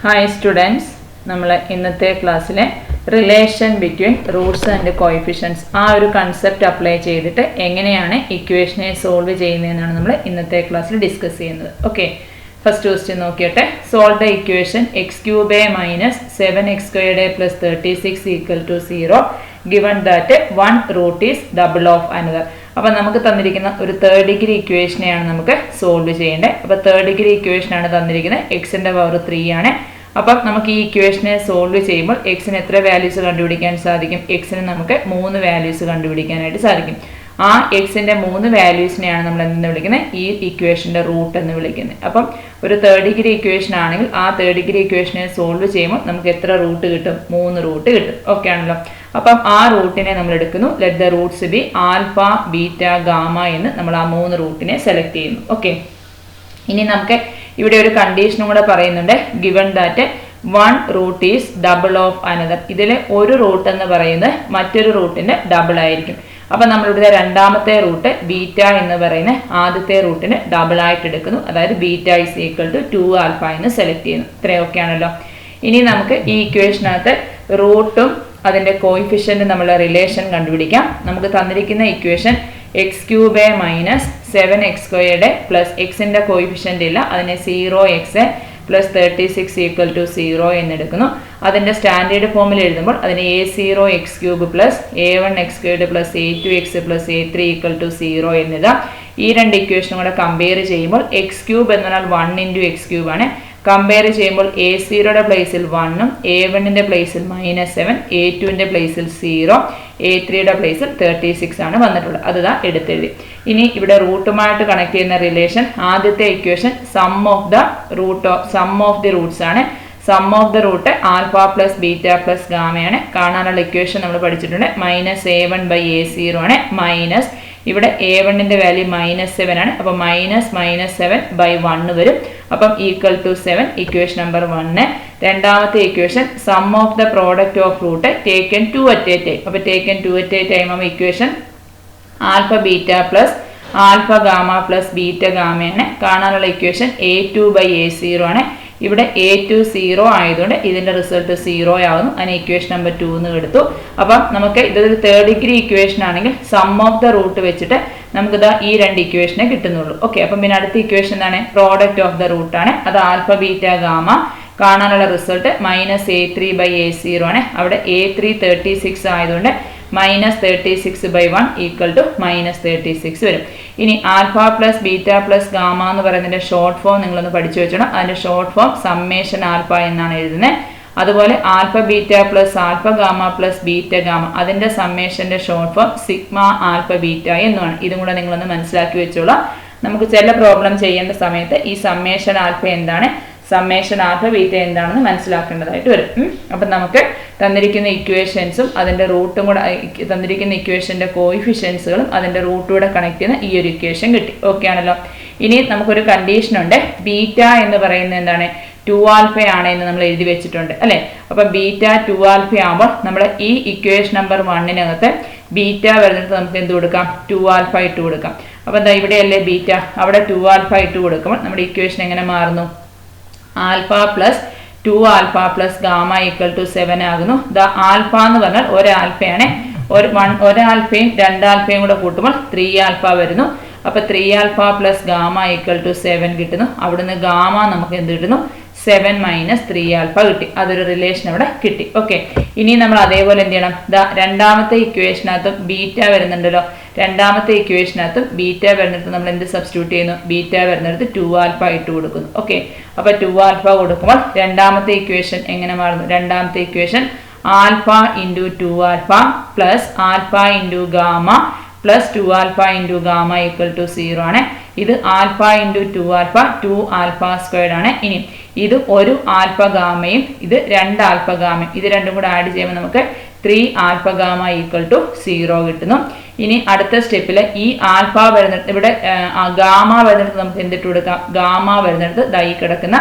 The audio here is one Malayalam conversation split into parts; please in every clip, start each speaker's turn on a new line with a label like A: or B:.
A: ഹായ് സ്റ്റുഡൻസ് നമ്മൾ ഇന്നത്തെ ക്ലാസ്സിലെ relation between roots and coefficients ആ ഒരു കൺസെപ്റ്റ് അപ്ലൈ ചെയ്തിട്ട് എങ്ങനെയാണ് ഇക്വേഷനെ സോൾവ് ചെയ്യുന്നതെന്നാണ് നമ്മൾ ഇന്നത്തെ ക്ലാസ്സിൽ ഡിസ്കസ് ചെയ്യുന്നത്. Okay first question നോക്കിയട്ടെ. Solve the equation x cube a minus seven x squared a plus thirty six equal to zero given that one root is double of another അപ്പം നമുക്ക് തന്നിരിക്കുന്ന ഒരു തേർഡ് ഡിഗ്രി ഇക്വേഷനെയാണ് നമുക്ക് സോൾവ് ചെയ്യേണ്ടത്. അപ്പോൾ തേർഡ് ഡിഗ്രി ഇക്വേഷനാണ് തന്നിരിക്കുന്നത്. എക്സിന്റെ പവർ ത്രീ ആണ്. അപ്പം നമുക്ക് ഈ ഇക്വേഷനെ സോൾവ് ചെയ്യുമ്പോൾ എക്സിന് എത്ര വാല്യൂസ് കണ്ടുപിടിക്കാൻ സാധിക്കും? എക്സിന് നമുക്ക് മൂന്ന് വാല്യൂസ് കണ്ടുപിടിക്കാനായിട്ട് സാധിക്കും. ആ എക്സിന്റെ മൂന്ന് വാല്യൂസിനെയാണ് നമ്മൾ എന്തെന്ന് വിളിക്കുന്നത്? ഈ ഇക്വേഷന്റെ റൂട്ട് എന്ന് വിളിക്കുന്നത്. അപ്പം ഒരു തേർഡ് ഡിഗ്രി ഇക്വേഷൻ ആണെങ്കിൽ ആ തേർഡ് ഡിഗ്രി ഇക്വേഷനെ സോൾവ് ചെയ്യുമ്പോൾ നമുക്ക് എത്ര റൂട്ട് കിട്ടും? മൂന്ന് റൂട്ട് കിട്ടും. ഓക്കെ ആണല്ലോ. അപ്പം ആ റൂട്ടിനെ നമ്മൾ എടുക്കുന്നു. Let the roots be alpha beta gamma എന്ന് നമ്മൾ ആ മൂന്ന് റൂട്ടിനെ സെലക്ട് ചെയ്യുന്നു. ഓക്കെ ഇനി നമുക്ക് ഇവിടെ ഒരു കണ്ടീഷനും കൂടെ പറയുന്നുണ്ട്. Given that one root is double of another ഇതിലെ ഒരു റൂട്ട് എന്ന് പറയുന്നത് മറ്റൊരു റൂട്ടിന്റെ ഡബിൾ ആയിരിക്കും. അപ്പൊ നമ്മളിവിടെ രണ്ടാമത്തെ റൂട്ട് ബീറ്റ എന്ന് പറയുന്ന ആദ്യത്തെ റൂട്ടിന് ഡബിൾ ആയിട്ട് എടുക്കുന്നു. അതായത് beta is equal to two alpha എന്ന് സെലക്ട് ചെയ്യുന്നു. ഇത്രയൊക്കെ ആണല്ലോ. ഇനി നമുക്ക് ഈ ഇക്വേഷനകത്ത് റൂട്ടും അതിന്റെ കോയിഫിഷ്യന്റ് നമ്മൾ റിലേഷൻ കണ്ടുപിടിക്കാം. നമുക്ക് തന്നിരിക്കുന്ന equation x cube a minus seven x squared plus എക്സിന്റെ കോയിഫിഷ്യന്റ് ഇല്ല. അതിനെ zero x plus thirty six equal to zero എന്നെടുക്കുന്നു അതിന്റെ സ്റ്റാൻഡേർഡ് ഫോമിൽ എഴുതുമ്പോൾ അതിന് a zero x cube plus a one x squared plus a two x plus a three equal to zero എന്നിതാ ഈ രണ്ട് ഇക്വേഷനും കൂടെ കമ്പയർ ചെയ്യുമ്പോൾ എക്സ് ക്യൂബ് എന്ന് പറഞ്ഞാൽ വൺ ഇന്റു എക്സ് ക്യൂബ് ആണ്. കമ്പയർ ചെയ്യുമ്പോൾ എ സീറോയുടെ പ്ലേസിൽ വണ്ണും എ വണ്ണിന്റെ പ്ലേസിൽ മൈനസ് സെവൻ എ ടുവിന്റെ പ്ലേസിൽ സീറോ എ ത്രീയുടെ പ്ലേസിൽ തേർട്ടി സിക്സ് ആണ് വന്നിട്ടുള്ളത്. അത് ഇതാ എടുത്തെഴുതി. ഇനി ഇവിടെ റൂട്ടുമായിട്ട് കണക്ട് ചെയ്യുന്ന റിലേഷൻ ആദ്യത്തെ equation sum of the root of sum of the roots ആണ്. Sum of the root alpha plus beta plus ഗാമയാണ് കാണാനുള്ള ഇക്വേഷൻ നമ്മൾ പഠിച്ചിട്ടുണ്ട്. Minus a one by a zero ആണ്. മൈനസ് ഇവിടെ എ വണ്ണിന്റെ വാല്യൂ മൈനസ് സെവൻ ആണ്. അപ്പോൾ minus minus seven by one വരും. അപ്പം equal to seven equation number one രണ്ടാമത്തെ equation sum of the product of root taken two at a time അപ്പോൾ taken two at a time ആകുമ്പോൾ equation alpha beta plus alpha gamma plus beta ഗാമയാണ് കാണാനുള്ള equation a two by a zero ആണ്. ഇവിടെ എ ടു സീറോ ആയതുകൊണ്ട് ഇതിന്റെ റിസൾട്ട് സീറോ ആവുന്നു. അതിന് ഇക്വേഷൻ നമ്പർ ടു എന്ന് എടുത്തു. അപ്പം നമുക്ക് ഇതൊരു തേർഡ് ഡിഗ്രി ഇക്വേഷൻ ആണെങ്കിൽ സം ഓഫ് ദ റൂട്ട് വെച്ചിട്ട് നമുക്ക് ഇതാ ഈ രണ്ട് ഇക്വേഷനെ കിട്ടുന്നുള്ളൂ. ഓക്കെ അപ്പം പിന്നെ അടുത്ത ഇക്വേഷൻ എന്താണ്? പ്രോഡക്റ്റ് ഓഫ് ദ റൂട്ട് ആണ്. അത് ആൽഫ ബീറ്റ ഗാമ കാണാനുള്ള result minus a three by a zero ആണ്. അവിടെ എ ത്രീ തേർട്ടി സിക്സ് ആയതുകൊണ്ട് minus thirty six by one equal to minus thirty six വരും. ഇനി alpha plus beta plus gamma എന്ന് പറയുന്നതിന്റെ ഷോർട്ട് ഫോം നിങ്ങളൊന്ന് പഠിച്ചു വെച്ചോണം. അതിന്റെ ഷോർട്ട് ഫോം സമ്മേഷൻ ആൽഫ എന്നാണ് എഴുതുന്നത് അതുപോലെ alpha beta plus alpha gamma plus beta gamma അതിന്റെ സമ്മേഷന്റെ short form sigma alpha beta എന്നുമാണ്. ഇതും കൂടെ നിങ്ങളൊന്ന് മനസ്സിലാക്കി വെച്ചോളാം. നമുക്ക് ചില പ്രോബ്ലം ചെയ്യേണ്ട സമയത്ത് ഈ സമ്മേഷൻ ആൽഫ എന്താണ്? സമ്മേഷൻ ആൽഫ ബീറ്റ എന്താണെന്ന് മനസ്സിലാക്കേണ്ടതായിട്ട് വരും. അപ്പം നമുക്ക് തന്നിരിക്കുന്ന ഇക്വേഷൻസും അതിന്റെ റൂട്ടും കൂടെ തന്നിരിക്കുന്ന ഇക്വേഷന്റെ കോയിഫിഷ്യൻസുകളും അതിന്റെ റൂട്ടൂടെ കണക്ട് ചെയ്യുന്ന ഈ ഒരു ഇക്വേഷൻ കിട്ടി. ഓക്കെ ആണല്ലോ? ഇനി നമുക്കൊരു കണ്ടീഷൻ ഉണ്ട്. ബീറ്റ എന്ന് പറയുന്നത് എന്താണ്? ടു ആൽഫ ആണ് എന്ന് നമ്മൾ എഴുതി വെച്ചിട്ടുണ്ട്. അല്ലേ? അപ്പൊ ബീറ്റ ടു ആൽഫ ആകുമ്പോൾ നമ്മൾ ഈ ഇക്വേഷൻ നമ്പർ വണ്ണിനകത്ത് ബീറ്റ വരുന്നിട്ട് നമുക്ക് എന്ത് കൊടുക്കാം? ടു ആൽഫ ഇട്ട് കൊടുക്കാം. അപ്പൊ എന്താ ഇവിടെയല്ലേ ബീറ്റ? അവിടെ ടു ആൽഫ ഇട്ട് കൊടുക്കുമ്പോൾ നമ്മുടെ ഇക്വേഷൻ എങ്ങനെ മാറുന്നു? Alpha plus two alpha plus gamma equal to seven ആകുന്നു. ദ ആൽഫ എന്ന് പറഞ്ഞാൽ ഒരു ആൽഫയാണ്. ഒരു വൺ ഒരാൽഫയും രണ്ടാൽഫയും കൂടെ കൂട്ടുമ്പോൾ ത്രീ ആൽഫ വരുന്നു. അപ്പൊ three alpha plus gamma equal to seven കിട്ടുന്നു. അവിടുന്ന് ഗാമ നമുക്ക് എന്ത് കിട്ടുന്നു? സെവൻ മൈനസ് ത്രീ ആൽഫ കിട്ടി. അതൊരു റിലേഷൻ അവിടെ കിട്ടി. ഓക്കെ ഇനി നമ്മൾ അതേപോലെ എന്ത് ചെയ്യണം? ദാ രണ്ടാമത്തെ ഇക്വേഷനകത്തും ബീറ്റ വരുന്നുണ്ടല്ലോ. രണ്ടാമത്തെ ഇക്വേഷനകത്തും ബീറ്റ വരുന്നിടത്ത് നമ്മൾ എന്ത് സബ്സ്റ്റിറ്റ്യൂട്ട് ചെയ്യുന്നു? ബീറ്റ വരുന്നിടത്ത് ടു ആൽഫ ഇട്ട് കൊടുക്കുന്നു. ഓക്കെ അപ്പൊ ടു ആൽഫ കൊടുക്കുമ്പോൾ രണ്ടാമത്തെ ഇക്വേഷൻ എങ്ങനെ മാറുന്നു? രണ്ടാമത്തെ equation alpha into two alpha plus alpha into gamma plus two alpha into gamma equal to zero ആണ്. ഇത് alpha into two alpha two alpha squared ആണ്. ഇനി ഇത് ഒരു ആൽഫ ഗാമയും ഇത് രണ്ട് ആൽഫ ഗാമയും ഇത് രണ്ടും കൂടെ ആഡ് ചെയ്യുമ്പോൾ നമുക്ക് three alpha gamma equal to zero കിട്ടുന്നു. ഇനി അടുത്ത സ്റ്റെപ്പിൽ ഈ ആൽഫ വരുന്നിടത്ത് ഇവിടെ ഗാമ വരുന്നിടത്ത് നമുക്ക് എന്തിട്ട് കൊടുക്കാം? ഗാമ വരുന്നിടത്ത് ദൈ കിടക്കുന്ന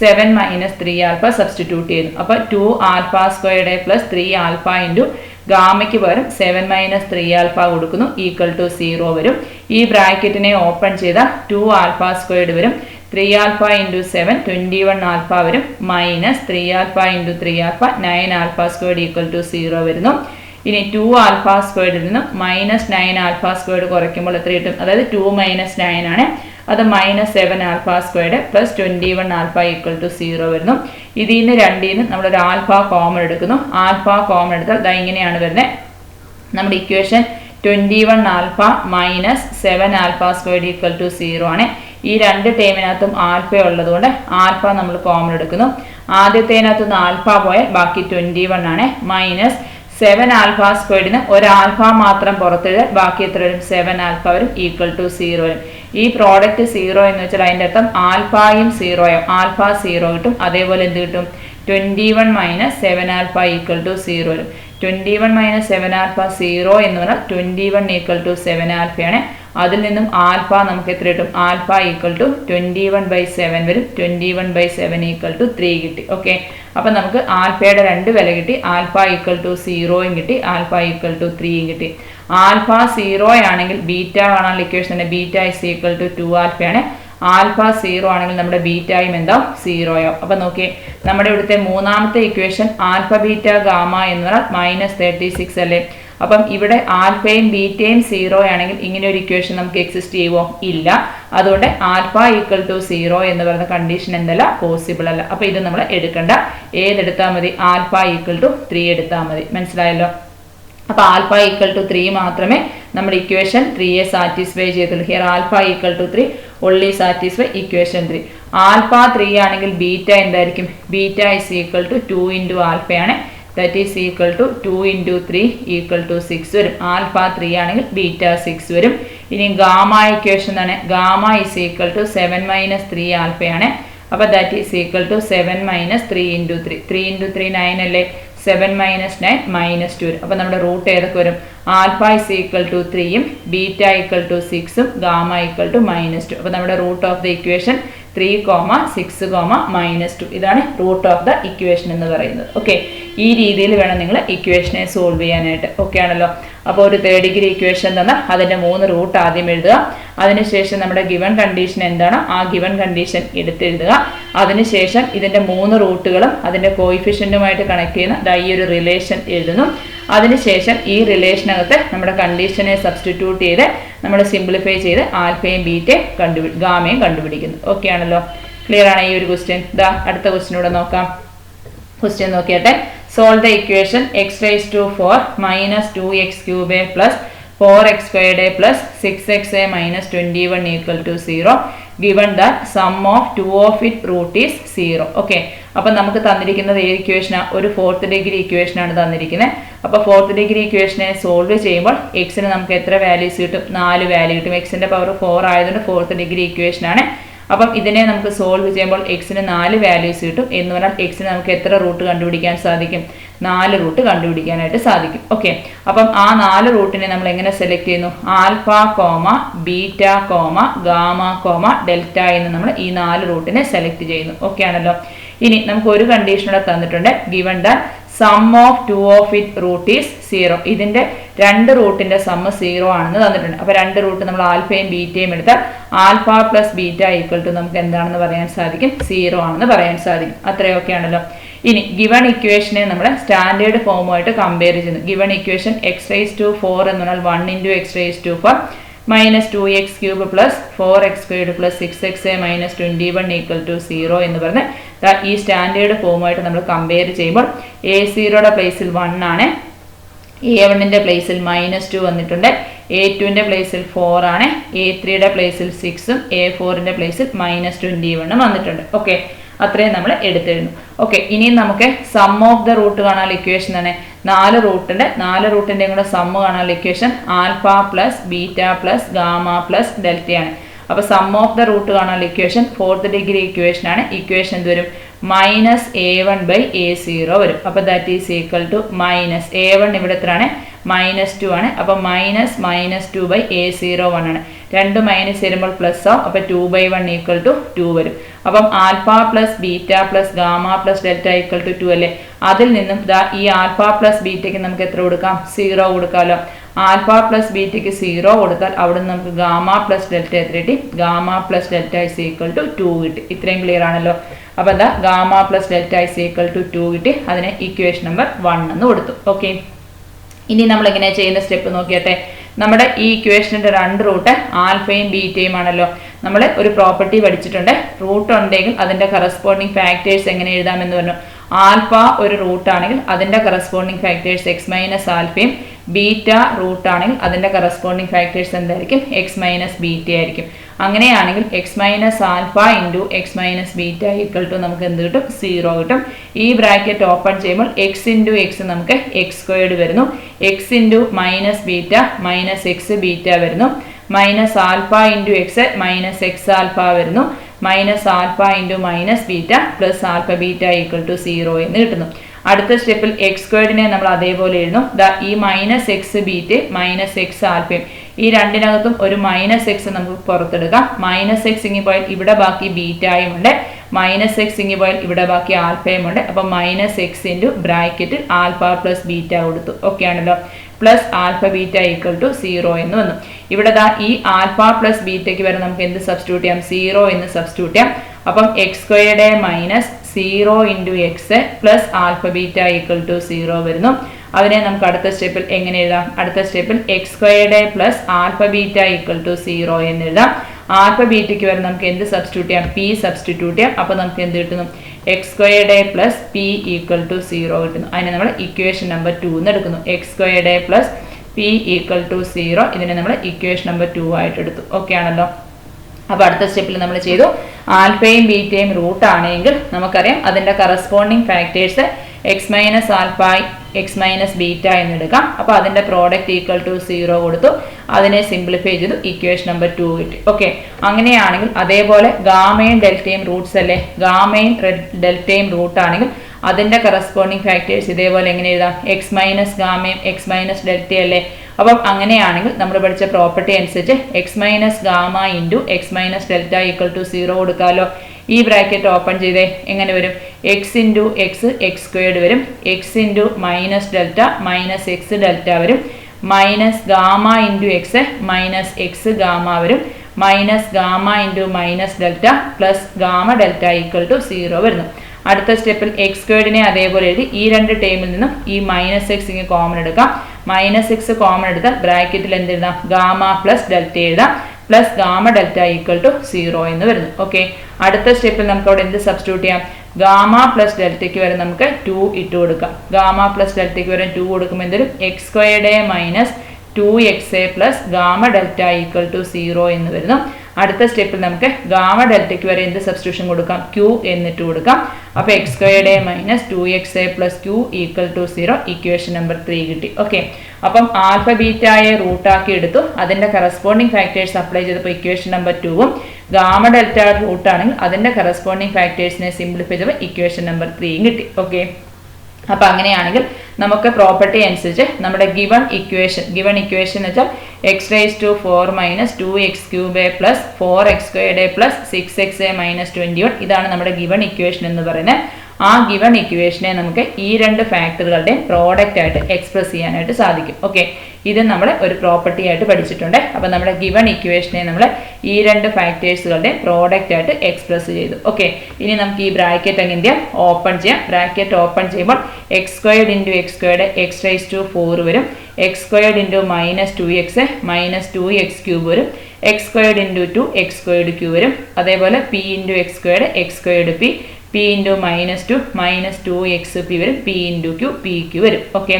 A: seven minus three alpha substitute ചെയ്യുന്നു. അപ്പോൾ two alpha squared plus three alpha into ഗാമയ്ക്ക് പകരം സെവൻ മൈനസ് ത്രീ ആൽഫ കൊടുക്കുന്നു ഈക്വൽ ടു സീറോ വരും. ഈ ബ്രാക്കറ്റിനെ ഓപ്പൺ ചെയ്ത ടു ആൽഫ സ്ക്വയർഡ് വരും. Three alpha into seven twenty one alpha വരും. Minus three alpha into three alpha nine alpha squared equal to zero വരുന്നു. ഇനി ടു ആൽഫ സ്ക്വയർഡിൽ നിന്നും മൈനസ് നയൻ ആൽഫ സ്ക്വയർഡ് കുറയ്ക്കുമ്പോൾ എത്ര കിട്ടും? അതായത് ടു മൈനസ് നയൻ ആണ്. അത് minus seven alpha squared plus twenty one alpha equal to zero വരുന്നു. ഇതിൽ നിന്ന് രണ്ടിൽ നിന്ന് നമ്മളൊരു ആൽഫ കോമൺ എടുക്കുന്നു. ആൽഫ കോമൺ എടുത്താൽ ദാ ഇങ്ങനെയാണ് വരുന്നത് നമ്മുടെ equation twenty one alpha minus seven alpha squared equal to zero ആണ്. ഈ രണ്ട് ടേമിനകത്തും ആൽഫ ഉള്ളതുകൊണ്ട് ആൽഫ നമ്മൾ കോമൺ എടുക്കുന്നു. ആദ്യത്തേനകത്ത് നിന്ന് ആൽഫ പോയാൽ ബാക്കി ട്വന്റി വൺ ആണ് മൈനസ് സെവൻ ആൽഫ സ്ക്വയർഡിന് ഒരു ആൽഫ മാത്രം പുറത്തെഴുതാൻ ബാക്കി എത്ര വരും? സെവൻ ആൽഫ വരും ഈക്വൽ ടു സീറോ വരും. ഈ പ്രോഡക്റ്റ് സീറോ എന്ന് വെച്ചാൽ അതിന്റെ അർത്ഥം ആൽഫായും സീറോയും ആൽഫ സീറോ കിട്ടും. അതേപോലെ എന്ത് കിട്ടും? Twenty one minus seven alpha equal to zero വരും. Twenty one minus seven alpha zero എന്ന് പറഞ്ഞാൽ twenty one equal to seven ആൽഫയാണ് അതിൽ നിന്നും ആൽഫ നമുക്ക് എത്ര കിട്ടും? Alpha equal to twenty one by seven വരും. Twenty one by seven equal to three കിട്ടി. ഓക്കെ അപ്പം നമുക്ക് ആൽഫയുടെ രണ്ട് വില കിട്ടി. ആൽഫ ഈക്വൽ ടു സീറോയും കിട്ടി. ആൽഫ ഈക്വൽ ടു ത്രീയും കിട്ടി. ആൽഫ സീറോ ആണെങ്കിൽ ബീറ്റ കാണാൻ ഇക്വേഷൻ തന്നെ beta is equal to two ആണ്. ആൽഫ സീറോ ആണെങ്കിൽ നമ്മുടെ ബീറ്റയും എന്താവും സീറോയോ. അപ്പൊ നോക്കിയേ നമ്മുടെ ഇവിടുത്തെ മൂന്നാമത്തെ ഇക്വേഷൻ ആൽഫ ബീറ്റ ഗാമ എന്ന് പറഞ്ഞാൽ മൈനസ് തേർട്ടി സിക്സ് അല്ലേ? അപ്പം ഇവിടെ ആൽഫയും ബീറ്റയും സീറോ ആണെങ്കിൽ ഇങ്ങനെ ഒരു ഇക്വേഷൻ നമുക്ക് എക്സിസ്റ്റ് ചെയ്യുമോ ഇല്ല. അതുകൊണ്ട് ആൽഫ ഈക്വൽ ടു സീറോ എന്ന് പറയുന്ന കണ്ടീഷൻ എന്തല്ല? പോസിബിൾ അല്ല. അപ്പൊ ഇത് നമ്മൾ എടുക്കണ്ട. ഏതെടുത്താൽ മതി? ആൽഫ ഈക്വൽ ടു ത്രീ എടുത്താൽ മതി. മനസ്സിലായല്ലോ? അപ്പോൾ ആൽഫ ഈക്വൽ ടു ത്രീ മാത്രമേ നമ്മുടെ ഇക്വേഷൻ ത്രീയെ സാറ്റിസ്ഫൈ ചെയ്തുള്ളൂ. Here alpha equal to three only satisfy equation three alpha three ആണെങ്കിൽ ബീറ്റ എന്തായിരിക്കും? Beta is equal to two into ആൽഫയാണ് that is equal to two into three equal to six വരും. ആൽഫ ത്രീ ആണെങ്കിൽ ബീറ്റ സിക്സ് വരും. ഇനി ഗാമ ഇക്വേഷൻ ആണ്. Gamma is equal to seven minus three ആൽഫയാണ് അപ്പോൾ that is equal to seven minus three into three three into three nine അല്ലേ? Seven minus nine minus two വരും. അപ്പോൾ നമ്മുടെ റൂട്ട് ഏതൊക്കെ വരും? ആൽഫ ഇസ് ഈക്വൽ ടു ത്രീയും ബീറ്റ ഈക്വൽ ടു സിക്സും gamma equal to minus two അപ്പോൾ നമ്മുടെ root of the equation three comma six comma minus two ഇതാണ് റൂട്ട് ഓഫ് ദ ഇക്വേഷൻ എന്ന് പറയുന്നത്. ഓക്കെ ഈ രീതിയിൽ വേണം നിങ്ങൾ ഇക്വേഷനെ സോൾവ് ചെയ്യാനായിട്ട്. ഓക്കെ ആണല്ലോ? അപ്പോൾ ഒരു തേർഡ് ഡിഗ്രി ഇക്വേഷൻ തന്നാൽ അതിന്റെ മൂന്ന് റൂട്ട് ആദ്യം എഴുതുക. അതിനുശേഷം നമ്മുടെ ഗിവൺ കണ്ടീഷൻ എന്താണോ? ആ ഗിവൺ കണ്ടീഷൻ എടുത്തെഴുതുക. അതിനുശേഷം ഇതിന്റെ മൂന്ന് റൂട്ടുകളും അതിന്റെ കോയിഫിഷ്യന്റുമായിട്ട് കണക്ട് ചെയ്യുന്ന ഈ ഒരു റിലേഷൻ എഴുതുന്നു. അതിനുശേഷം ഈ റിലേഷനകത്ത് നമ്മുടെ കണ്ടീഷനെ സബ്സ്റ്റിറ്റ്യൂട്ട് ചെയ്ത് നമ്മൾ സിംപ്ലിഫൈ ചെയ്ത് ആൽഫയും ബീറ്റയും കണ്ടുപിടി ഗാമയും കണ്ടുപിടിക്കുന്നു. ഓക്കെ ആണല്ലോ? ക്ലിയർ ആണ് ഈ ഒരു ക്വസ്റ്റ്യൻ ഇതാ അടുത്ത ക്വസ്റ്റ്യനൂടെ നോക്കാം. Question നോക്കിയാട്ടെ. Solve the equation x raise to four minus two x cube a plus four x squared a plus six x a minus twenty one equal to zero given that sum of two of it root is zero okay അപ്പം നമുക്ക് തന്നിരിക്കുന്നത് ഏത് ഇക്വേഷനാണ് ഒരു ഫോർത്ത് ഡിഗ്രി ഇക്വേഷനാണ് തന്നിരിക്കുന്നത്. അപ്പോൾ ഫോർത്ത് ഡിഗ്രി ഇക്വേഷനെ സോൾവ് ചെയ്യുമ്പോൾ എക്സിന് നമുക്ക് എത്ര വാല്യൂസ് കിട്ടും? നാല് വാല്യൂ കിട്ടും. എക്സിന്റെ പവർ ഫോർ ആയതുകൊണ്ട് ഫോർത്ത് ഡിഗ്രി ഇക്വേഷനാണ് അപ്പം ഇതിനെ നമുക്ക് സോൾവ് ചെയ്യുമ്പോൾ എക്സിന് നാല് വാല്യൂസ് കിട്ടും. എന്ന് പറഞ്ഞാൽ എക്സിന് നമുക്ക് എത്ര റൂട്ട് കണ്ടുപിടിക്കാൻ സാധിക്കും? നാല് റൂട്ട് കണ്ടുപിടിക്കാനായിട്ട് സാധിക്കും. ഓക്കെ അപ്പം ആ നാല് റൂട്ടിനെ നമ്മൾ എങ്ങനെ സെലക്ട് ചെയ്യുന്നു? Alpha comma beta comma gamma comma delta എന്ന് നമ്മൾ ഈ നാല് റൂട്ടിനെ സെലക്ട് ചെയ്യുന്നു. ഓക്കെ ആണല്ലോ. ഇനി നമുക്ക് ഒരു കണ്ടീഷൻ ഇവിടെ തന്നിട്ടുണ്ട്. Given the sum of two of it root is zero ഇതിന്റെ രണ്ട് റൂട്ടിന്റെ സമ്മ് സീറോ ആണെന്ന് തന്നിട്ടുണ്ട്. അപ്പൊ രണ്ട് റൂട്ട് നമ്മൾ ആൽഫയും ബീറ്റയും എടുത്താൽ alpha plus beta equal to നമുക്ക് എന്താണെന്ന് പറയാൻ സാധിക്കും? സീറോ ആണെന്ന് പറയാൻ സാധിക്കും. അത്രയൊക്കെ ആണല്ലോ. ഇനി ഗിവൺ ഇക്വേഷനെ നമ്മൾ സ്റ്റാൻഡേർഡ് ഫോമുമായിട്ട് കമ്പയർ ചെയ്യുന്നു. Given equation x raise to four എന്ന് പറഞ്ഞാൽ one into x raise to four minus two x cube plus four x squared plus six x a minus twenty one equal to zero എന്ന് പറഞ്ഞ് ഈ സ്റ്റാൻഡേർഡ് ഫോമുമായിട്ട് നമ്മൾ കമ്പയർ ചെയ്യുമ്പോൾ എ സീറോയുടെ പ്ലേസിൽ വൺ ആണ്. എ വണ്ണിന്റെ പ്ലേസിൽ മൈനസ് ടു വന്നിട്ടുണ്ട്. എ ടുവിന്റെ പ്ലേസിൽ ഫോർ ആണ്. എ ത്രീയുടെ പ്ലേസിൽ സിക്സും എ ഫോറിന്റെ പ്ലേസിൽ മൈനസ് ട്വന്റി വണ്ണും വന്നിട്ടുണ്ട്. ഓക്കെ അത്രയും നമ്മൾ എടുത്തിരുന്നു. ഓക്കെ ഇനിയും നമുക്ക് സം ഓഫ് ദ റൂട്ട് കാണാൻ ഇക്വേഷൻ തന്നെ. നാല് റൂട്ടിന്റെ നാല് റൂട്ടിന്റെയും കൂടെ സമ്മ് കാണാൻ equation alpha plus beta plus gamma plus ഡെൽറ്റയാണ് അപ്പോൾ സം ഓഫ് ദ റൂട്ട് കാണാൻ ഇക്വേഷൻ ഫോർത്ത് ഡിഗ്രി ഇക്വേഷൻ ആണ്. ഇക്വേഷൻ എന്ത് വരും? Minus a one by a zero വരും. അപ്പോൾ that is equal to minus a one ഇവിടെ എത്രയാണ്? മൈനസ് ടു ആണ്. അപ്പോൾ minus minus two by a zero one ആണ്. രണ്ട് മൈനസ് വരുമ്പോൾ പ്ലസ് ആവും. അപ്പോൾ two by one equal to two വരും. അപ്പം alpha plus beta plus gamma plus delta equal to two അല്ലേ? അതിൽ നിന്നും ദാ ഈ ആൽഫ പ്ലസ് ബീറ്റയ്ക്ക് നമുക്ക് എത്ര കൊടുക്കാം? സീറോ കൊടുക്കാമല്ലോ ആൽഫ പ്ലസ് ബീറ്റയ്ക്ക് സീറോ കൊടുത്താൽ അവിടെ നിന്ന് നമുക്ക് ഗാമ പ്ലസ് ഡെൽറ്റ എത്ര കിട്ടി? Gamma plus delta is equal to two കിട്ടി. ഇത്രയും ക്ലിയർ ആണല്ലോ. അപ്പോൾ എന്താ gamma plus delta is equal to two കിട്ടി. അതിനെ ഇക്വേഷൻ നമ്പർ വൺ എന്ന് കൊടുത്തു. ഓക്കെ ഇനി നമ്മൾ എങ്ങനെയാണ് ചെയ്യുന്ന സ്റ്റെപ്പ് നോക്കിയട്ടെ. നമ്മുടെ ഈ ഇക്വേഷന്റെ രണ്ട് റൂട്ട് ആൽഫയും ബീറ്റയും ആണല്ലോ. നമ്മൾ ഒരു പ്രോപ്പർട്ടി പഠിച്ചിട്ടുണ്ട്. റൂട്ട് ഉണ്ടെങ്കിൽ അതിന്റെ കറസ്പോണ്ടിങ് ഫാക്ടേഴ്സ് എങ്ങനെ എഴുതാമെന്ന് പറഞ്ഞു. ആൽഫ ഒരു റൂട്ട് ആണെങ്കിൽ അതിന്റെ കറസ്പോണ്ടിങ് ഫാക്ടേഴ്സ് എക്സ് മൈനസ് ആൽഫയും ബീറ്റ റൂട്ട് ആണെങ്കിൽ അതിന്റെ കറസ്പോണ്ടിങ് ഫാക്ടേഴ്സ് എന്തായിരിക്കും? എക്സ് മൈനസ് ബീറ്റ ആയിരിക്കും. അങ്ങനെയാണെങ്കിൽ x minus alpha into x minus beta equal to നമുക്ക് എന്ത് കിട്ടും? സീറോ കിട്ടും. ഈ ബ്രാക്കറ്റ് ഓപ്പൺ ചെയ്യുമ്പോൾ എക്സ് ഇന്റു എക്സ് നമുക്ക് എക്സ് സ്ക്വയർഡ് വരുന്നു. X into minus beta minus x beta വരുന്നു. Minus alpha into x minus x alpha വരുന്നു. Minus alpha into minus beta plus alpha beta equal to zero എന്ന് കിട്ടുന്നു. അടുത്ത സ്റ്റെപ്പിൽ എക്സ് സ്ക്വയർഡിനെ നമ്മൾ അതേപോലെ എഴുതും ദ ഈ minus x beta minus x ആൽഫയും ഈ രണ്ടിനകത്തും ഒരു മൈനസ് എക്സ് നമുക്ക് പുറത്തെടുക്കാം മൈനസ് എക്സ് ഇങ്ങി പോയാൽ ഇവിടെ ബാക്കി ബീറ്റായും ഉണ്ട്. മൈനസ് എക്സ് ഇങ്ങി പോയാൽ ഇവിടെ ബാക്കി ആൽഫയും ഉണ്ട്. അപ്പം മൈനസ് എക്സ് ഇന്റു ബ്രാക്കറ്റിൽ ആൽഫ പ്ലസ് ബീറ്റ കൊടുത്തു. ഓക്കെ ആണല്ലോ. Plus alpha beta equal to zero എന്ന് വന്നു. ഇവിടെ ദാ ഈ ആൽഫ പ്ലസ് ബീറ്റയ്ക്ക് വരെ നമുക്ക് എന്ത് സബ്സ്റ്റിറ്റ്യൂട്ട് ചെയ്യാം? സീറോ എന്ന് സബ്സ്റ്റിറ്റ്യൂട്ട് ചെയ്യാം. അപ്പം x squared minus zero into x plus alpha beta equal to zero വരുന്നു. അതിനെ നമുക്ക് അടുത്ത സ്റ്റെപ്പിൽ എങ്ങനെ എഴുതാം? അടുത്ത സ്റ്റെപ്പിൽ x squared plus alpha beta equal to zero എന്ന് എഴുതാം. ആൽഫ ബീറ്റയ്ക്ക് വരെ നമുക്ക് എന്ത് സബ്സ്റ്റിറ്റ്യൂട്ട് ചെയ്യാം? പി സബ്സ്റ്റിറ്റ്യൂട്ട് ചെയ്യാം. അപ്പോൾ നമുക്ക് എന്ത് കിട്ടുന്നു? X squared plus p equal to zero കിട്ടുന്നു. അതിനെ നമ്മൾ ഇക്വേഷൻ നമ്പർ ടു എന്ന് എടുക്കുന്നു. X squared plus p equal to zero ഇതിനെ നമ്മൾ ഇക്വേഷൻ നമ്പർ ടു ആയിട്ട് എടുത്തു. ഓക്കെ ആണല്ലോ? അപ്പോൾ അടുത്ത സ്റ്റെപ്പിൽ നമ്മൾ ചെയ്തു. ആൽഫയും ബീറ്റയും റൂട്ട് ആണെങ്കിൽ നമുക്കറിയാം അതിന്റെ corresponding factors x minus alpha x minus beta എന്ന് എടുക്കാം അപ്പോൾ അതിന്റെ പ്രോഡക്റ്റ് ഈക്വൽ ടു സീറോ കൊടുത്തു. അതിനെ സിംപ്ലിഫൈ ചെയ്തു. ഇക്വേഷൻ നമ്പർ ടു കിട്ടി. ഓക്കെ അങ്ങനെയാണെങ്കിൽ അതേപോലെ ഗാമയും ഡെൽറ്റയും റൂട്ട്സ് അല്ലേ? ഗാമയും ഡെൽറ്റയും റൂട്ട് ആണെങ്കിൽ അതിന്റെ കറസ്പോണ്ടിങ് ഫാക്ടേഴ്സ് ഇതേപോലെ എങ്ങനെ എഴുതാം? എക്സ് മൈനസ് ഗാമയും എക്സ് മൈനസ് ഡെൽറ്റ അല്ലേ? അപ്പം അങ്ങനെയാണെങ്കിൽ നമ്മൾ പഠിച്ച പ്രോപ്പർട്ടി അനുസരിച്ച് x minus gamma into x minus delta equal to zero കൊടുക്കാമല്ലോ ഈ ബ്രാക്കറ്റ് ഓപ്പൺ ചെയ്തേ. എങ്ങനെ വരും? X into x x squared വരും. X into minus delta minus x delta വരും. Minus gamma into x minus x gamma വരും. Minus gamma into minus delta plus gamma delta equal to zero വരുന്നു. അടുത്ത സ്റ്റെപ്പിൽ എക്സ് സ്ക്വയർഡിനെ അതേപോലെ എഴുതി. ഈ രണ്ട് ടേമിൽ നിന്നും ഈ മൈനസ് എക്സ് ഇങ്ങനെ കോമൺ എടുക്കാം. മൈനസ് എക്സ് കോമൺ എടുത്താൽ ബ്രാക്കറ്റിൽ എന്ത് എഴുതാം ഗാമ പ്ലസ് ഡെൽറ്റ എഴുതാം. Plus gamma delta equal to zero എന്ന് വരുന്നു. ഓക്കെ അടുത്ത സ്റ്റെപ്പിൽ നമുക്ക് അവിടെ എന്ത് സബ്സ്റ്റിറ്റ്യൂട്ട് ചെയ്യാം? ഗാമ പ്ലസ് ഡെൽറ്റയ്ക്ക് വരെ നമുക്ക് ടു ഇട്ട് കൊടുക്കാം. ഗാമ പ്ലസ് ഡെൽറ്റയ്ക്ക് വരെ ടു കൊടുക്കുമ്പോൾ എന്തൊരു x squared minus two x uh plus gamma delta equal to zero എന്ന് വരുന്നു. അടുത്ത സ്റ്റെപ്പിൽ നമുക്ക് ഗാമ ഡെൽറ്റയ്ക്ക് വരെ എന്ത് സബ്സ്റ്റിറ്റ്യൂഷൻ കൊടുക്കാം? ക്യൂ എന്നിട്ട് കൊടുക്കാം. അപ്പോൾ X squared minus two X A plus Q equal to zero equation number three കിട്ടി. ഓക്കെ അപ്പം ആൽഫ ബീറ്റായെ റൂട്ടാക്കി എടുത്തു. അതിന്റെ കറസ്പോണ്ടിങ് ഫാക്ടേഴ്സ് അപ്ലൈ ചെയ്തപ്പോൾ ഇക്വേഷൻ നമ്പർ ടുവും ഗാമ ഡെൽറ്റ റൂട്ടാണെങ്കിൽ അതിന്റെ കറസ്പോണ്ടിങ് ഫാക്ടേഴ്സിനെ സിംപ്ലിഫൈ ചെയ്തപ്പോൾ ഇക്വേഷൻ നമ്പർ ത്രീയും കിട്ടി. ഓക്കെ അപ്പോൾ അങ്ങനെയാണെങ്കിൽ നമുക്ക് പ്രോപ്പർട്ടി അനുസരിച്ച് നമ്മുടെ ഗിവൺ ഇക്വേഷൻ ഗിവൺ ഇക്വേഷൻ എന്ന് വെച്ചാൽ x raise to four minus two x cube uh plus four x squared uh plus six x uh minus twenty one ഇതാണ് നമ്മുടെ ഗിവൺ ഇക്വേഷൻ എന്ന് പറയുന്നത്. ആ ഗിവൺ ഇക്വേഷനെ നമുക്ക് ഈ രണ്ട് ഫാക്ടറുകളുടെ പ്രോഡക്റ്റ് ആയിട്ട് എക്സ്പ്രസ് ചെയ്യാനായിട്ട് സാധിക്കും. ഓക്കെ ഇത് നമ്മൾ ഒരു പ്രോപ്പർട്ടി ആയിട്ട് പഠിച്ചിട്ടുണ്ട്. അപ്പോൾ നമ്മുടെ ഗിവൺ ഇക്വേഷനെ നമ്മൾ ഈ രണ്ട് ഫാക്ടേഴ്സുകളുടെ പ്രോഡക്റ്റ് ആയിട്ട് എക്സ്പ്രസ് ചെയ്തു. ഓക്കെ ഇനി നമുക്ക് ഈ ബ്രാക്കറ്റ് എങ്ങനെ ഓപ്പൺ ചെയ്യാം? ബ്രാക്കറ്റ് ഓപ്പൺ ചെയ്യുമ്പോൾ x squared into x squared x raise to four വരും. X squared into minus two x minus two x cube വരും. X squared into two x squared q വരും. അതേപോലെ p into x squared x squared p p into minus two minus two x p വരും. P into q p q വരും. ഓക്കെ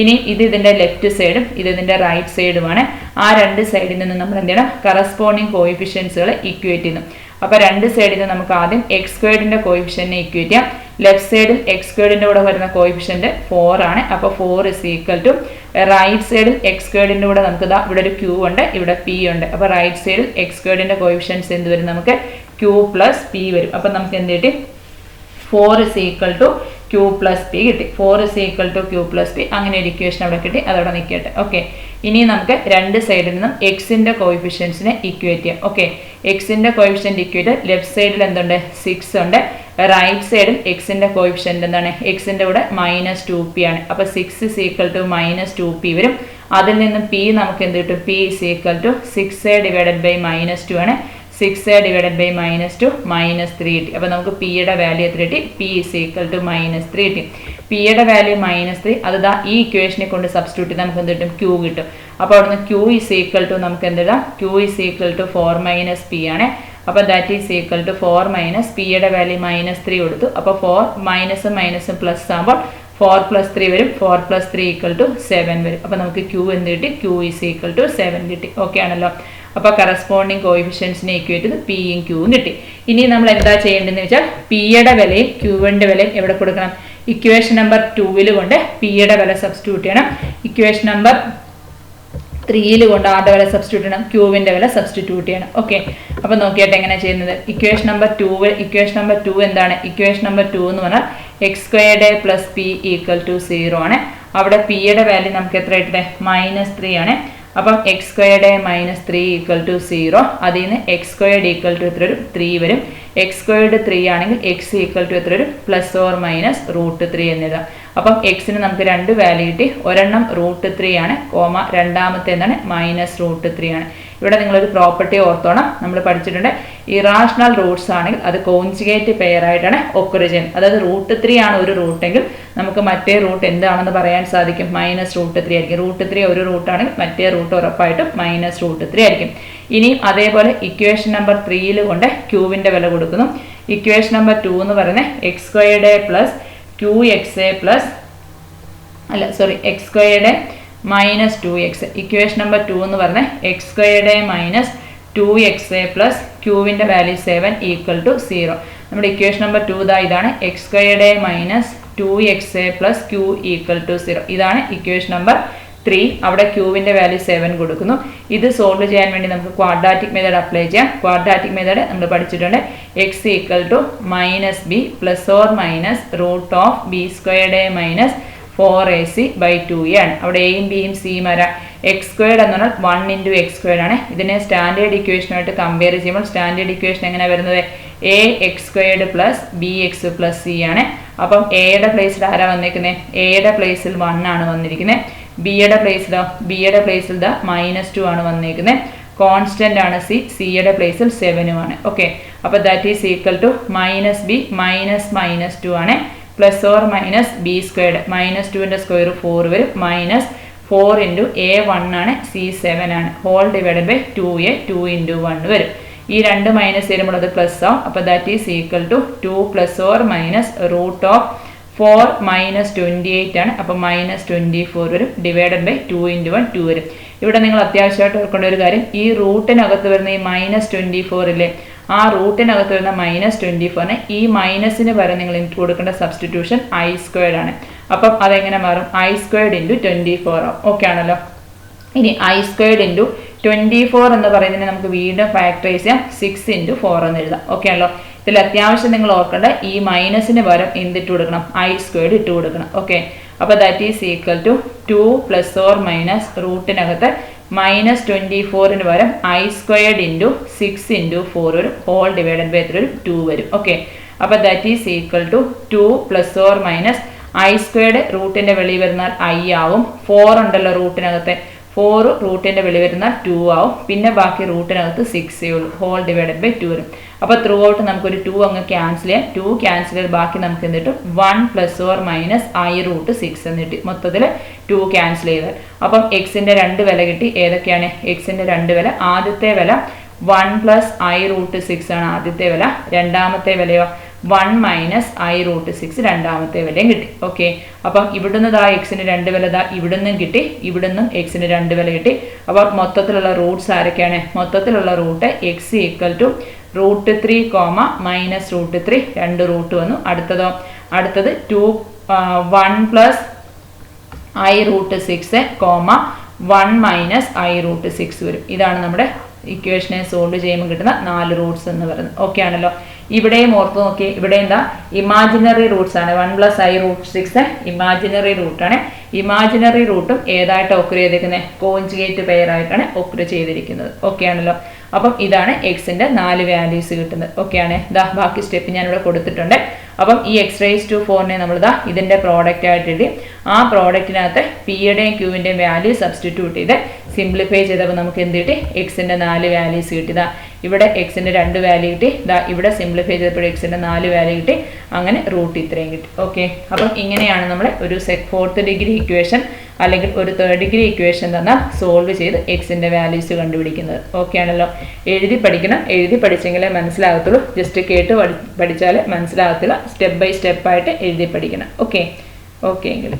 A: ഇനി ഇത് ഇതിന്റെ ലെഫ്റ്റ് സൈഡും ഇത് ഇതിന്റെ റൈറ്റ് സൈഡുമാണ് ആ രണ്ട് സൈഡിൽ നിന്ന് നമ്മൾ എന്ത് ചെയ്യണം? കറസ്പോണ്ടിങ് കോയിഫിഷ്യൻസുകൾ ഇക്വേറ്റ് ചെയ്യുന്നു. അപ്പോൾ രണ്ട് സൈഡിൽ നിന്ന് നമുക്ക് ആദ്യം എക്സ് സ്ക്വയർഡിന്റെ കോയിഫിഷ്യനെ ഇക്വേറ്റ് ചെയ്യാം. ലെഫ്റ്റ് സൈഡിൽ എക്സ് സ്ക്വയർഡിന്റെ കൂടെ വരുന്ന കോയിഫിഷ്യന്റ് ഫോർ ആണ്. അപ്പോൾ four is equal to right സൈഡിൽ എക്സ് സ്ക്വയർഡിന്റെ കൂടെ നമുക്ക് ഇതാ ഇവിടെ ഒരു ക്യൂ ഉണ്ട് ഇവിടെ പി ഉണ്ട്. അപ്പോൾ റൈറ്റ് സൈഡിൽ എക്സ് സ്ക്വയർഡിന്റെ കോയിഫിഷ്യൻസ് എന്ത് വരും? നമുക്ക് ക്യൂ പ്ലസ് പി വരും. അപ്പം നമുക്ക് എന്ത് കിട്ടി? Four is equal to q plus p കിട്ടി. Four is equal to q plus p അങ്ങനെ ഒരു ഇക്വേഷൻ അവിടെ കിട്ടി. അതവിടെ നിൽക്കട്ടെ. ഓക്കെ ഇനി നമുക്ക് രണ്ട് സൈഡിൽ നിന്നും എക്സിന്റെ കോയിഫിഷ്യൻസിനെ ഇക്വേറ്റ് ചെയ്യാം. ഓക്കെ എക്സിന്റെ കോയിഫിഷ്യന്റ് ഇക്വേറ്റ് ലെഫ്റ്റ് സൈഡിൽ എന്തുണ്ട്? സിക്സ് ഉണ്ട്. റൈറ്റ് സൈഡിൽ എക്സിന്റെ കോയിഫിഷ്യന്റ് എന്താണ്? എക്സിന്റെ കൂടെ മൈനസ് ടു പി ആണ്. അപ്പോൾ six is equal to minus two p വരും. അതിൽ നിന്ന് പി നമുക്ക് എന്ത് കിട്ടും? P is equal to six divided by minus two ആണ്. Six uh divided by minus two minus three t അപ്പോൾ നമുക്ക് പിയുടെ വാല്യൂ എത്ര കിട്ടി? P is equal to minus three t പിയുടെ വാല്യൂ മൈനസ് ത്രീ അത് ദാ ഈ ഇക്വേഷനെ കൊണ്ട് സബ്സ്റ്റിറ്റ്യൂട്ട് നമുക്ക് എന്ത് കിട്ടും? ക്യൂ കിട്ടും. അപ്പോൾ അവിടുന്ന് ക്യൂ ഇസ് ഈക്വൽ ടു നമുക്ക് എന്ത് ഇടാം? Q is equal to four minus p ആണ്. അപ്പോൾ that is equal to four minus പിയുടെ വാല്യൂ മൈനസ് ത്രീ കൊടുത്തു. അപ്പോൾ ഫോർ മൈനസും മൈനസും പ്ലസ് ആകുമ്പോൾ ഫോർ പ്ലസ് ത്രീ വരും. Four plus three equal to seven വരും. അപ്പോൾ നമുക്ക് ക്യൂ എന്ത് കിട്ടി? Q is equal to seven കിട്ടി. ഓക്കെ ആണല്ലോ. അപ്പോൾ കറസ്പോണ്ടിങ് കോയിഫിഷ്യൻസിനെ ഇക്വേറ്റ് ചെയ്ത് പിയും ക്യൂവും കിട്ടി. ഇനി നമ്മൾ എന്താ ചെയ്യേണ്ടതെന്ന് വെച്ചാൽ പിയുടെ വിലയും ക്യൂവിന്റെ വിലയും എവിടെ കൊടുക്കണം? ഇക്വേഷൻ നമ്പർ ടൂവിൽ കൊണ്ട് പിയുടെ വില സബ്സ്റ്റിറ്റ്യൂട്ട് ചെയ്യണം. ഇക്വേഷൻ നമ്പർ ത്രീയിൽ കൊണ്ട് ആരുടെ വില സബ്സ്റ്റിറ്റ്യൂട്ട് ചെയ്യണം? ക്യൂവിന്റെ വില സബ്സ്റ്റിറ്റ്യൂട്ട് ചെയ്യണം. ഓക്കെ അപ്പോൾ നോക്കിയിട്ട് എങ്ങനെ ചെയ്യുന്നത്? Equation number two equation number two എന്താണ്? ഇക്വേഷൻ നമ്പർ ടു എന്ന് പറഞ്ഞാൽ x squared plus p equal to zero ആണ്. അവിടെ പിയുടെ വാല്യൂ നമുക്ക് എത്ര ഇട്ടേ മൈനസ് ത്രീ ആണ്. അപ്പം x squared minus three equal to zero അതിൽ നിന്ന് എക്സ് സ്ക്വയർഡ് ഈക്വൽ ടു എത്ര വരും? ത്രീ വരും. എക്സ് സ്ക്വയർഡ് ത്രീ ആണെങ്കിൽ എക്സ് ഈക്വൽ ടു എത്ര ഒരു plus or minus root three എന്നിതാ അപ്പം എക്സിന് നമുക്ക് രണ്ട് വാല്യൂ കിട്ടി. ഒരെണ്ണം റൂട്ട് ത്രീ ആണ്. കോമ രണ്ടാമത്തെ എന്താണ് മൈനസ് റൂട്ട് ത്രീ ആണ്. ഇവിടെ നിങ്ങളൊരു പ്രോപ്പർട്ടി ഓർത്തോണം. നമ്മൾ പഠിച്ചിട്ടുണ്ട്. ഇറാഷണൽ റൂട്ട്സ് ആണെങ്കിൽ അത് കോൺജുഗേറ്റ് പെയർ ആയിട്ടാണ് ഒക്കുറി ചെയ്യുന്നത്. അതായത് റൂട്ട് ത്രീ ആണ് ഒരു റൂട്ടെങ്കിൽ നമുക്ക് മറ്റേ റൂട്ട് എന്താണെന്ന് പറയാൻ സാധിക്കും? മൈനസ് റൂട്ട് ത്രീ ആയിരിക്കും. റൂട്ട് ത്രീ ഒരു റൂട്ടാണെങ്കിൽ മറ്റേ റൂട്ട് ഉറപ്പായിട്ടും മൈനസ് റൂട്ട് ത്രീ ആയിരിക്കും. ഇനിയും അതേപോലെ ഇക്വേഷൻ നമ്പർ ത്രീയിൽ കൊണ്ട് ക്യൂവിന്റെ വില കൊടുക്കുന്നു. ഇക്വേഷൻ നമ്പർ ടു എന്ന് പറയുന്നത് x squared plus q x uh plus അല്ല sorry x squared minus two x equation number two എന്ന് പറഞ്ഞാൽ x squared minus two x uh plus ക്യൂവിന്റെ value seven equal to zero നമ്മുടെ ഇക്വേഷൻ നമ്പർ ടു ഇതാ ഇതാണ് x squared minus two x uh plus q equal to zero ഇതാണ് ഇക്വേഷൻ നമ്പർ ത്രീ അവിടെ ക്യൂവിന്റെ വാല്യൂ സെവൻ കൊടുക്കുന്നു. ഇത് സോൾവ് ചെയ്യാൻ വേണ്ടി നമുക്ക് ക്വാഡ്രാറ്റിക് മെത്തേഡ് അപ്ലൈ ചെയ്യാം. ക്വാഡ്രാറ്റിക് മെത്തേഡ് നമ്മൾ പഠിച്ചിട്ടുണ്ട്. X equal to minus b plus or minus root of b squared uh minus four a c by two a ആണ്. അവിടെ എയും ബിയും സിയും വരാം എക്സ് സ്ക്വയർഡ് എന്ന് പറഞ്ഞാൽ വൺ ഇന്റു എക്സ് സ്ക്വയർഡ് ആണ്. ഇതിനെ സ്റ്റാൻഡേർഡ് ഇക്വേഷനായിട്ട് കമ്പയർ ചെയ്യുമ്പോൾ സ്റ്റാൻഡേർഡ് ഇക്വേഷൻ എങ്ങനെ വരുന്നത്? A x squared plus b x plus c ആണ്. അപ്പം എയുടെ പ്ലേസിൽ ആരാ വന്നിരിക്കുന്നത് എയുടെ പ്ലേസിൽ വൺ ആണ് വന്നിരിക്കുന്നത് ബിയുടെ പ്ലേസിലോ ബിയുടെ പ്ലേസിൽ ദ മൈനസ് ടു ആണ് വന്നേക്കുന്നത് കോൺസ്റ്റന്റ് ആണ് സി സിയുടെ പ്ലേസിൽ സെവനുമാണ് ഓക്കെ അപ്പോൾ that is equal to minus b minus minus two ആണ്. Plus or minus b squared minus ടുവിന്റെ സ്ക്വയർ ഫോർ വരും. Minus four into a one ആണ് സി സെവൻ ആണ്. Whole divided by two a two into one വരും. ഈ രണ്ട് മൈനസ് വരുമ്പോൾ അത് പ്ലസ് ആവും. അപ്പോൾ that is equal to two plus or minus root of four minus twenty eight ആണ്. അപ്പോൾ മൈനസ് ട്വന്റി ഫോർ വരും. Divided by two into one two വരും. ഇവിടെ നിങ്ങൾ അത്യാവശ്യമായിട്ട് ഓർക്കേണ്ട ഒരു കാര്യം ഈ റൂട്ടിനകത്ത് വരുന്ന ഈ മൈനസ് ട്വന്റി ഫോറില്ലേ ആ റൂട്ടിനകത്ത് വരുന്ന മൈനസ് ട്വന്റി ഫോറിന് ഈ മൈനസിന് പകരം നിങ്ങൾ കൊടുക്കേണ്ട സബ്സ്റ്റിറ്റ്യൂഷൻ ഐ സ്ക്വയർഡ് ആണ്. അപ്പം അതെങ്ങനെ മാറും? I squared into twenty four okay ആണല്ലോ. ഇനി i squared into twenty four എന്ന് പറയുന്നതിന് നമുക്ക് വീണ്ടും ഫാക്ടറൈസ് ചെയ്യാം. സിക്സ് ഇന്റു ഫോർ എന്ന് എഴുതാം. ഓക്കെ ആണല്ലോ. ഇതിൽ അത്യാവശ്യം നിങ്ങൾ ഓർക്കേണ്ട ഈ മൈനസിന് പകരം എന്തിട്ട് കൊടുക്കണം? ഐ സ്ക്വയർഡ് ഇട്ട് കൊടുക്കണം. ഓക്കെ അപ്പോൾ that is equal to two plus or minus റൂട്ടിനകത്ത് minus twenty ഫോറിന് പകരം i squared into six into four വരും ഹോൾ ഡിവൈഡഡ് ബൈ എത്ര വരും ടു വരും. ഓക്കെ അപ്പോൾ that is equal to two plus or minus i squared റൂട്ടിന്റെ വെളിയിൽ വരുന്നാൽ ഐ ആവും. ഫോർ ഉണ്ടല്ലോ റൂട്ടിനകത്തെ ഫോർ റൂട്ടിന്റെ വെളി വരുന്നാൽ ടു ആവും. പിന്നെ ബാക്കി റൂട്ടിനകത്ത് സിക്സേ ഉള്ളൂ. ഹോൾ ഡിവൈഡഡ് ബൈ ടു വരും. അപ്പോൾ ത്രൂ ഔട്ട് നമുക്കൊരു ടു അങ്ങ് ക്യാൻസൽ ചെയ്യാം. ടു ക്യാൻസൽ ചെയ്ത് ബാക്കി നമുക്ക് എന്നിട്ട് one plus or minus i root six എന്ന് കിട്ടി. മൊത്തത്തിൽ ടു ക്യാൻസൽ ചെയ്താൽ. അപ്പം എക്സിന്റെ രണ്ട് വില കിട്ടി. ഏതൊക്കെയാണ്? എക്സിന്റെ രണ്ട് വില. ആദ്യത്തെ വില one plus i root six ആണ്. ആദ്യത്തെ വില. രണ്ടാമത്തെ വിലയോ? One minus i root six രണ്ടാമത്തെ വിലയും കിട്ടി. ഓക്കെ അപ്പം ഇവിടുന്ന് ദാ എക്സിന് രണ്ട് വില ദാ ഇവിടുന്നും കിട്ടി ഇവിടുന്നും എക്സിന് രണ്ട് വില കിട്ടി. അപ്പോൾ മൊത്തത്തിലുള്ള റൂട്ട്സ് ആരൊക്കെയാണ്? മൊത്തത്തിലുള്ള root x equal to root three comma minus root three രണ്ട് റൂട്ട് വന്നു. അടുത്തതോ? അടുത്തത് two one plus i root six comma one minus i root six വരും. ഇതാണ് നമ്മുടെ ഇക്വേഷനെ സോൾവ് ചെയ്യുമ്പോൾ കിട്ടുന്ന നാല് റൂട്ട്സ് എന്ന് പറയുന്നത്. ഓക്കെ ആണല്ലോ. ഇവിടെയും ഓർത്ത് നോക്കി ഇവിടെ എന്താ? ഇമാജിനറി റൂട്ട്സ് ആണ്. One plus i root six imaginary റൂട്ടാണ് ഇമാജിനറി റൂട്ടും ഏതായിട്ട് ഒക്കുർ ചെയ്തിരിക്കുന്നത് കോഞ്ചുഗേറ്റ് പെയർ ആയിട്ടാണ് ഒക്കുർ ചെയ്തിരിക്കുന്നത്. ഓക്കെ ആണല്ലോ. അപ്പം ഇതാണ് എക്സിന്റെ നാല് വാല്യൂസ് കിട്ടുന്നത്. ഓക്കെ ആണ്. ഇതാ ബാക്കി സ്റ്റെപ്പ് ഞാൻ ഇവിടെ കൊടുത്തിട്ടുണ്ട്. അപ്പം ഈ എക്സ് റേസ് ടു ഫോറിനെ നമ്മൾ ഇതാ ഇതിന്റെ പ്രോഡക്റ്റ് ആയിട്ട് എഴുതി ആ പ്രോഡക്റ്റിനകത്ത് പിയുടെയും ക്യൂവിന്റെയും വാല്യൂ സബ്സ്റ്റിറ്റ്യൂട്ട് ചെയ്ത് സിംപ്ലിഫൈ ചെയ്തപ്പോൾ നമുക്ക് എന്ത് കിട്ടി? എക്സിന്റെ നാല് വാല്യൂസ് കിട്ടി ഇതാ ഇവിടെ എക്സിന്റെ രണ്ട് വാല്യൂ കിട്ടി. ഇതാ ഇവിടെ സിംപ്ലിഫൈ ചെയ്തപ്പോൾ എക്സിന്റെ നാല് വാല്യൂ കിട്ടി. അങ്ങനെ റൂട്ട് ഇത്രയും കിട്ടി. ഓക്കെ അപ്പം ഇങ്ങനെയാണ് നമ്മൾ ഒരു ഫോർത്ത് ഡിഗ്രി ഇക്വേഷൻ അല്ലെങ്കിൽ ഒരു തേർഡ് ഡിഗ്രി ഇക്വേഷൻ തന്നാൽ സോൾവ് ചെയ്ത് എക്സിന്റെ വാല്യൂസ് കണ്ടുപിടിക്കുന്നത്. ഓക്കെ ആണല്ലോ? എഴുതി പഠിക്കണം. എഴുതി പഠിച്ചെങ്കിലേ മനസ്സിലാകത്തുള്ളൂ. ജസ്റ്റ് കേട്ട് പഠി പഠിച്ചാൽ മനസ്സിലാകത്തില്ല സ്റ്റെപ്പ് ബൈ സ്റ്റെപ്പായിട്ട് എഴുതി പഠിക്കണം. ഓക്കെ ഓക്കെ എങ്കിൽ